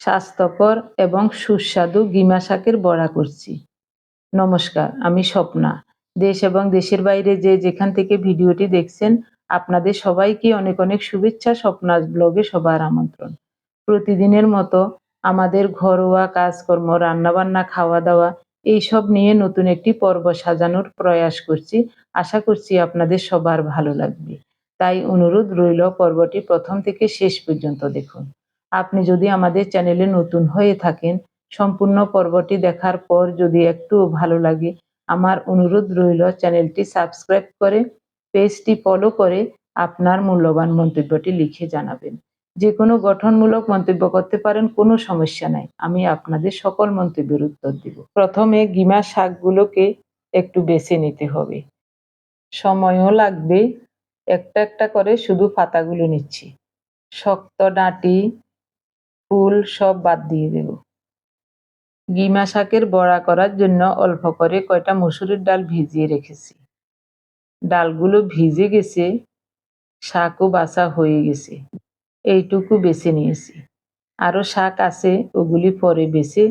স্বাস্থ্যকর এবং সুস্বাদু গিমা শাকের বড়া করছি। নমস্কার, আমি স্বপ্না। দেশ এবং দেশের বাইরে যে যেখান থেকে ভিডিওটি দেখছেন, আপনাদের সবাইকে অনেক অনেক শুভেচ্ছা স্বপ্নাজ ব্লগে সবার আমন্ত্রণ। প্রতিদিনের মতো আমাদের ঘরোয়া কাজকর্ম, রান্নাবান্না খাওয়া দাওয়া এইসব নিয়ে নতুন একটি পর্ব সাজানোর প্রয়াস করছি। আশা করছি আপনাদের সবার ভালো লাগবে। তাই অনুরোধ রইল পর্বটি প্রথম থেকে শেষ পর্যন্ত দেখুন। আপনি যদি আমাদের চ্যানেলে নতুন হয়ে থাকেন, সম্পূর্ণ পর্বটি দেখার পর যদি একটুও ভালো লাগে, আমার অনুরোধ রইল চ্যানেলটি সাবস্ক্রাইব করে, পেজটি ফলো করে আপনার মূল্যবান মন্তব্যটি লিখে জানাবেন। যে কোনো গঠনমূলক মন্তব্য করতে পারেন, কোনো সমস্যা নাই। আমি আপনাদের সকল মন্তব্যের উত্তর দিব। প্রথমে গিমা শাকগুলোকে একটু বেছে নিতে হবে। সময়ও লাগবে। একটা একটা করে শুধু পাতাগুলো নিচ্ছি। শক্ত ডাঁটি ফুল সব বাদ দিয়ে দেব। গিমা শাকের বড়া করার জন্য অল্প করে কয়টা মসুরের ডাল ভিজিয়ে রেখেছি। ডালগুলো ভিজে গেছে, শাকও বাসা হয়ে গেছে, এইটুকু বেছে নিয়েছি। আরও শাক আছে, ওগুলি পরে বেছে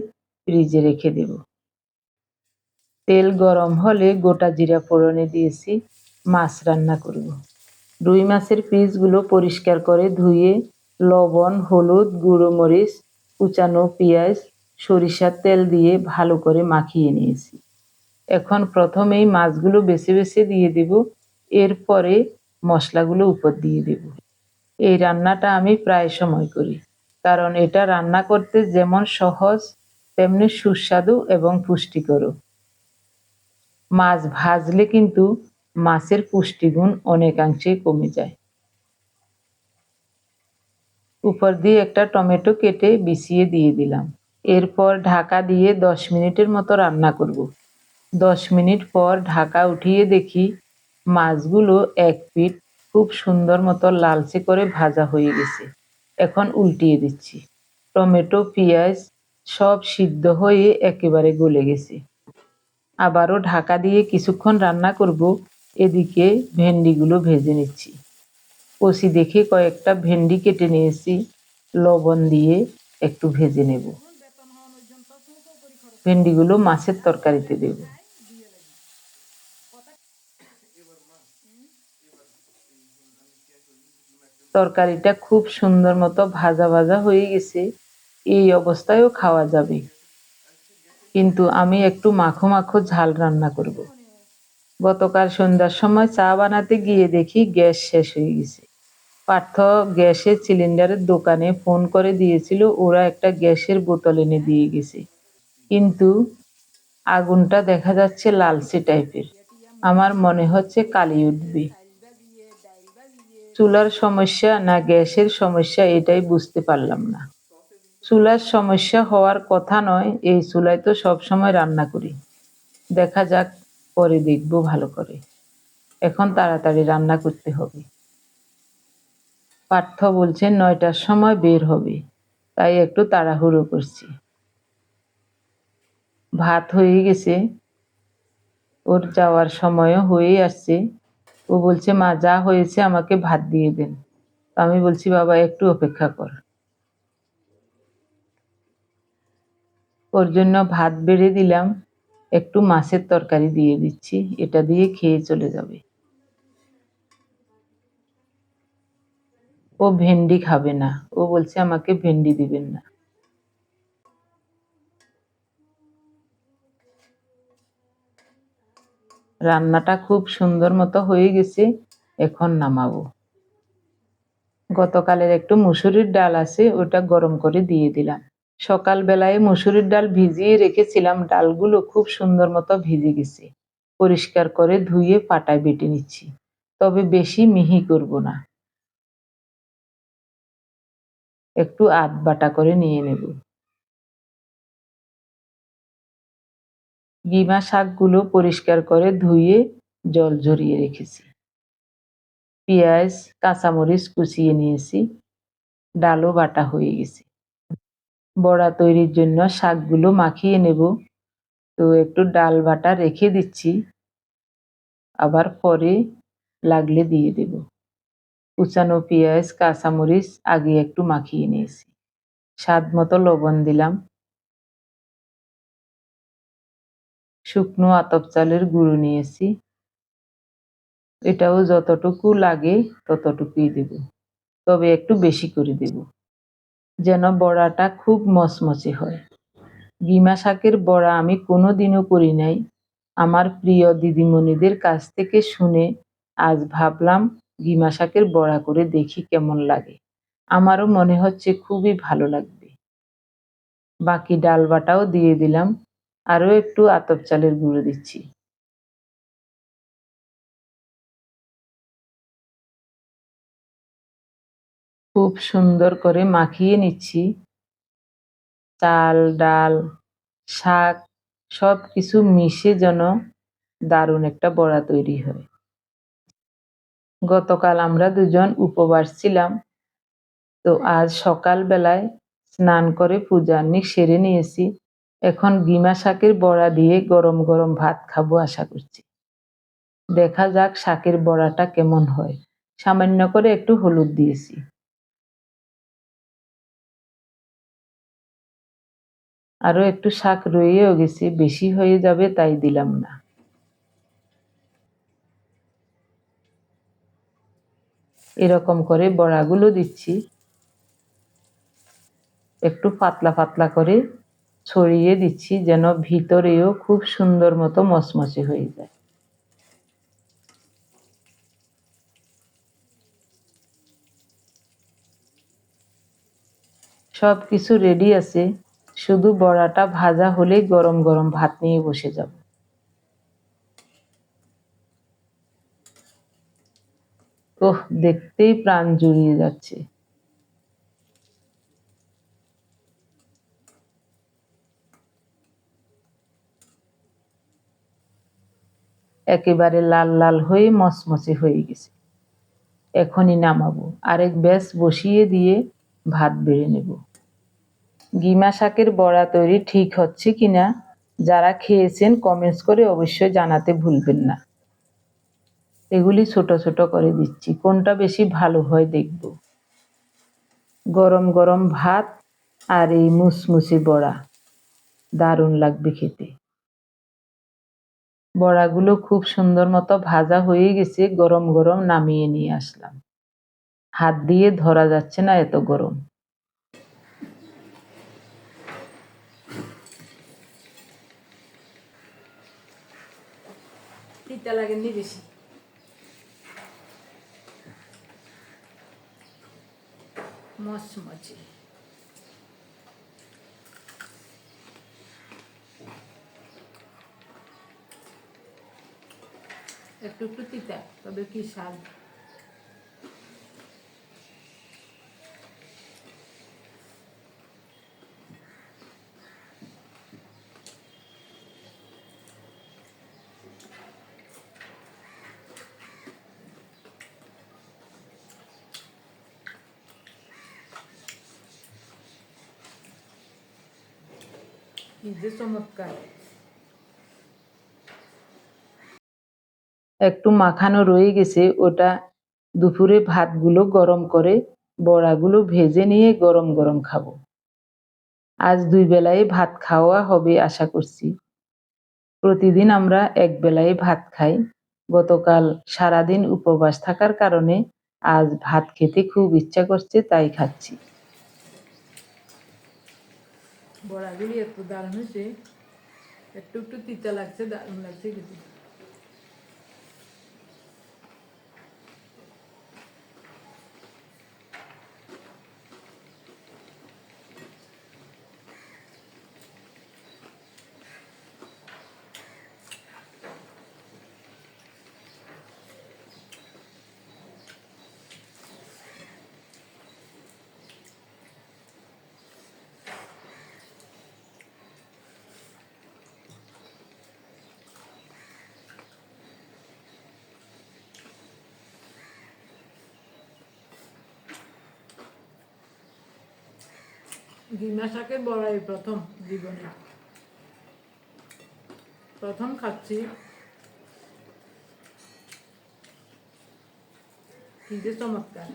ফ্রিজে রেখে দেব। তেল গরম হলে গোটা জিরা ফোড়নে দিয়েছি, মাছ রান্না করব। রুই মাছের পিসগুলো পরিষ্কার করে ধুয়ে লবণ, হলুদ, গুঁড়ো মরিচ, কুচানো পেঁয়াজ, সরিষার তেল দিয়ে ভালো করে মাখিয়ে নিয়েছি। এখন প্রথমেই মাছগুলো বেছে বেছে দিয়ে দেব, এরপরে মশলাগুলো উপর দিয়ে দেব। এই রান্নাটা আমি প্রায় সময় করি, কারণ এটা রান্না করতে যেমন সহজ, তেমনি সুস্বাদু এবং পুষ্টিকরও মাছ ভাজলে কিন্তু মাছের পুষ্টিগুণ অনেকাংশেই কমে যায়। উপর দিয়ে একটা টমেটো কেটে বিছিয়ে দিয়ে দিলাম। এরপর ঢাকা দিয়ে দশ মিনিটের মতো রান্না করব। দশ মিনিট পর ঢাকা উঠিয়ে দেখি মাছগুলো এক পিঠ খুব সুন্দর মতো লালচে করে ভাজা হয়ে গেছে। এখন উল্টিয়ে দিচ্ছি। টমেটো, পেঁয়াজ সব সিদ্ধ হয়ে একেবারে গলে গেছে। আবারও ঢাকা দিয়ে কিছুক্ষণ রান্না করব। এদিকে ভেন্ডিগুলো ভেজে নিচ্ছি। কষি দেখে কয়েকটা ভেন্ডি কেটে নিয়েছি লবণ দিয়ে একটু ভেজে নেব। ভেন্ডিগুলো মাছের তরকারিতে দেব। তরকারিটা খুব সুন্দর মতো ভাজা ভাজা হয়ে গেছে। এই অবস্থায়ও খাওয়া যাবে। কিন্তু আমি একটু মাখো মাখো ঝাল রান্না করব। গতকাল সন্ধ্যার সময় চা বানাতে গিয়ে দেখি গ্যাস শেষ হয়ে গেছে। পার্থ গ্যাসের সিলিন্ডারের দোকানে ফোন করে দিয়েছিল, ওরা একটা গ্যাসের বোতল এনে দিয়ে গেছে। কিন্তু আগুনটা দেখা যাচ্ছে লালচে টাইপের। আমার মনে হচ্ছে কালি উঠবে। চুলার সমস্যা না গ্যাসের সমস্যা এটাই বুঝতে পারলাম না। চুলার সমস্যা হওয়ার কথা নয়, এই চুলায় তো সবসময় রান্না করি। দেখা যাক, পরে দেখব ভালো করে। এখন তাড়াতাড়ি রান্না করতে হবে। পার্থ বলছেন, নয়টার সময় বের হবে। তাই একটু তাড়াহুড়ো করছি। ভাত হয়ে গেছে। ওর যাওয়ার সময়ও হয়ে আসছে। ও বলছে, মা, যা হয়েছে আমাকে ভাত দিয়ে দেন। আমি বলছি, বাবা, একটু অপেক্ষা কর। ওর জন্য ভাত বেড়ে দিলাম। একটু মাছের তরকারি দিয়ে দিচ্ছি। এটা দিয়ে খেয়ে চলে যাবে। ও ভেন্ডি খাবে না। ও বলছে, আমাকে ভেন্ডি দিবেন না। রান্নাটা খুব সুন্দর মতো হয়ে গেছে, এখন নামাবো। গতকালের একটু মুসুরির ডাল আছে, ওটা গরম করে দিয়ে দিলাম। সকালবেলায় মুসুরির ডাল ভিজিয়ে রেখেছিলাম, ডালগুলো খুব সুন্দর মতো ভিজে গেছে। পরিষ্কার করে ধুয়ে পাটায় বেটে নিচ্ছি। তবে বেশি মিহি করব না। একটু আধ বাটা করে নিয়ে নেব। গিমা শাকগুলো পরিষ্কার করে ধুয়ে জল ঝরিয়ে রেখেছি। পেঁয়াজ, কাঁচামরিচ কুচিয়ে নিয়েছি। ডালও বাটা হয়ে গেছে। বড়া তৈরির জন্য শাকগুলো মাখিয়ে নেব। তো একটু ডাল বাটা রেখে দিচ্ছি। আবার পরে লাগলে দিয়ে দেব। কুচানো পেঁয়াজ কাঁচামরিচ আগে একটু মাখিয়ে নিয়েছি। স্বাদ মতো লবণ দিলাম। শুকনো আতপ চালের গুঁড়ো নিয়েছি। এটাও যতটুকু লাগে ততটুকুই দেব। তবে একটু বেশি করে দেব। যেন বড়াটা খুব মচমচে হয়। গিমা শাকের বড়া আমি কোনো দিনও করি নাই। আমার প্রিয় দিদিমণিদের কাছ থেকে শুনে আজ ভাবলাম গিমা শাকের বড়া করে দেখি কেমন লাগে। আমারও মনে হচ্ছে খুবই ভালো লাগবে। বাকি ডাল বাটাও দিয়ে দিলাম। আরও একটু আতপ চালের গুঁড়ো দিচ্ছি। খুব সুন্দর করে মাখিয়ে নিচ্ছি। চাল, ডাল, শাক সব কিছু মিশে যেন দারুণ একটা বড়া তৈরি হয়। গতকাল আমরা দুজন উপবাস ছিলাম। তো আজ সকালবেলায় স্নান করে পূজার্নিক সেরে নিয়েছি। এখন গিমা শাকের বড়া দিয়ে গরম গরম ভাত খাব আশা করছি। দেখা যাক শাকের বড়াটা কেমন হয়। সামান্য করে একটু হলুদ দিয়েছি। আরও একটু শাক রয়েও গেছে, বেশি হয়ে যাবে তাই দিলাম না। এরকম করে বড়াগুলো দিচ্ছি। একটু পাতলা পাতলা করে ছড়িয়ে দিচ্ছি যেন ভিতরেও খুব সুন্দর মতো মচমচে হয়ে যায়। সব কিছু রেডি আছে। শুধু বড়াটা ভাজা হলেই গরম গরম ভাত নিয়ে বসে যাব। ওহ, দেখতেই প্রাণ জুড়িয়ে যাচ্ছে। একেবারে লাল লাল হয়ে মচমচে হয়ে গেছে। এখনই নামাবো, আরেক ব্যাস বসিয়ে দিয়ে ভাত বেড়ে নেব। গিমা শাকের বড়া তৈরি ঠিক হচ্ছে কিনা, যারা খেয়েছেন কমেন্টস করে অবশ্যই জানাতে ভুলবেন না। এগুলি ছোট ছোট করে দিচ্ছি। কোনটা বেশি ভালো হয় দেখব। গরম গরম ভাত আর এই মুসমুসি বড়া। দারুণ লাগবে খেতে। বড়াগুলো খুব সুন্দর মতো ভাজা হয়ে গেছে, গরম গরম নামিয়ে নিয়ে আসলাম। হাত দিয়ে ধরা যাচ্ছে না এত গরম। লাগেনি বেশি। মচমচে একটু একটু তিতা তবে কি স্বাদ? একটু মাখানো রয়ে গেছে, ওটা দুপুরে ভাতগুলো গরম করে বড়াগুলো ভেজে নিয়ে গরম গরম খাব। আজ দুই বেলায় ভাত খাওয়া হবে আশা করছি। প্রতিদিন আমরা এক বেলায় ভাত খাই। গতকাল সারাদিন উপবাস থাকার কারণে আজ ভাত খেতে খুব ইচ্ছা করছে, তাই খাচ্ছি। বড়াগুলি এত দারুণ হয়েছে একটু একটু তিতা লাগছে দারুণ লাগছে কিন্তু ডিমা বড়াই প্রথম জীবনে। প্রথম খাচ্ছি। কি যে চমৎকার।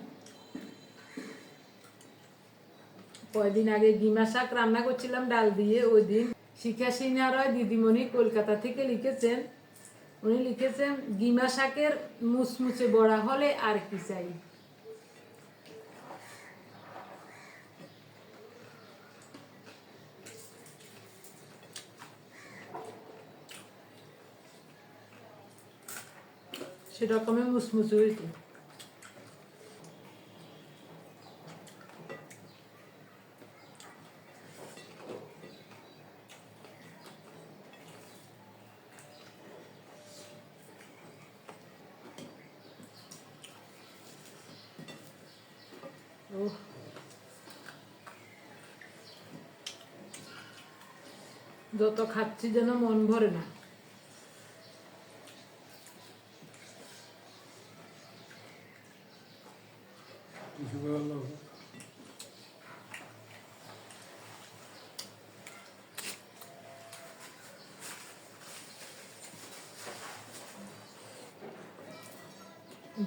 কয়দিন আগে গিমা শাক রান্না করছিলাম ডাল দিয়ে, ওই দিন শিখা সিনহা রয় দিদিমণি কলকাতা থেকে লিখেছেন, উনি লিখেছেন গিমা শাকের মুচমুচে বড়া হলে আর কি চাই? সেরকমের মুচমুচে হয়েছে। যত খাচ্ছি যেন মন ভরে না।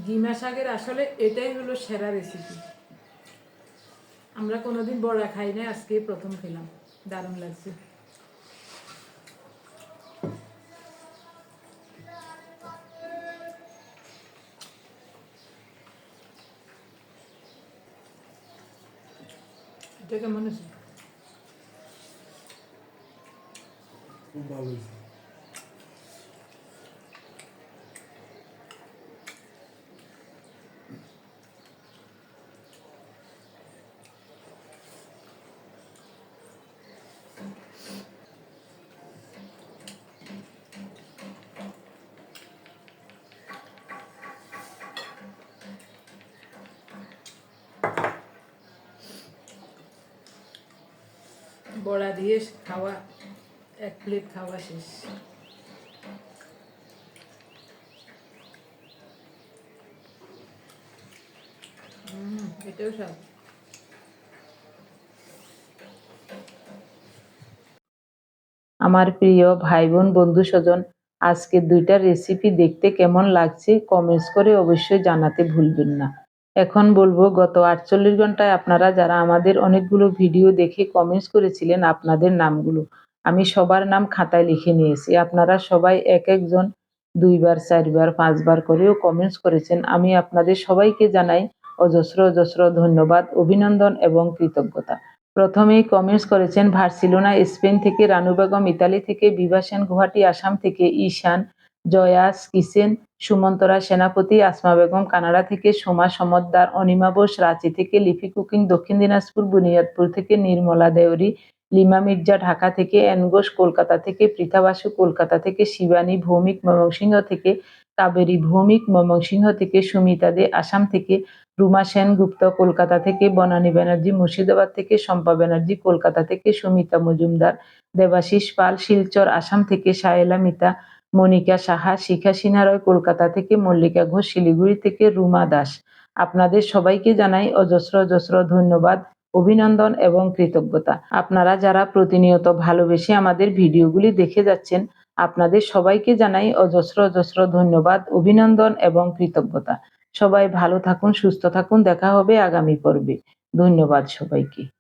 গিমা শাকের আসলে এটাই হলো সেরা রেসিপি আমরা কোনোদিন বড়া খাই না আজকে প্রথম খেলাম। দারুণ লাগছে। এটা কেমন আছে খুব ভালো বড়া দিয়ে খাওয়া, এক প্লেট খাওয়া শেষ। এটাও স্বাদ। আমার প্রিয় ভাই বোন বন্ধু স্বজন আজকের দুইটা রেসিপি দেখতে কেমন লাগছে কমেন্টস করে অবশ্যই জানাতে ভুলবেন না। এখন বলব, গত আটচল্লিশ ঘন্টায় আপনারা যারা আমাদের অনেকগুলো ভিডিও দেখে কমেন্টস করেছিলেন আপনাদের নামগুলো, আমি সবার নাম খাতায় লিখে নিয়েছি। আপনারা সবাই এক একজন, দুইবার, চারবার, পাঁচবার করেও কমেন্টস করেছেন। আমি আপনাদের সবাইকে জানাই অজস্র অজস্র ধন্যবাদ, অভিনন্দন এবং কৃতজ্ঞতা। প্রথমেই কমেন্টস করেছেন ভার্সিলোনা, স্পেন থেকে রানু বেগম ইতালি থেকে বিভা সেন, গুয়াহাটি, আসাম থেকে ঈশান জয়াস কিসেন সুমন্তরা সেনাপতি, আসমা বেগম কানাডা থেকে, সোমা সমদ্দার, অনিমা বোস রাঁচি থেকে, লিপি কুকিং দক্ষিণ দিনাজপুর, বুনিয়াদপুর থেকে, নির্মলা দেওরি লিমা মির্জা ঢাকা থেকে ঘোষ কলকাতা থেকে পৃথা বাসু কলকাতা থেকে, শিবানী ভৌমিক ময়মনসিংহ থেকে, কাবেরী ভৌমিক ময়মনসিংহ থেকে, সুমিতা দে আসাম থেকে, রুমা সেনগুপ্ত কলকাতা থেকে, বনানী ব্যানার্জি মুর্শিদাবাদ থেকে, শম্পা ব্যানার্জি কলকাতা থেকে, সুমিতা মজুমদার, দেবাশিস পাল শিলচর আসাম থেকে সায়েলা মিতা মনিকা সাহা, শিখা সিনহা কলকাতা থেকে মল্লিকা ঘোষ, শিলিগুড়ি থেকে রুমা দাস। আপনাদের সবাইকে জানাই অজস্র অজস্র ধন্যবাদ, অভিনন্দন এবং কৃতজ্ঞতা। আপনারা যারা প্রতিনিয়ত ভালোবেসে আমাদের ভিডিওগুলি দেখে যাচ্ছেন, আপনাদের সবাইকে জানাই অজস্র অজস্র ধন্যবাদ, অভিনন্দন এবং কৃতজ্ঞতা। সবাই ভালো থাকুন, সুস্থ থাকুন, দেখা হবে আগামী পর্বে। ধন্যবাদ সবাইকে।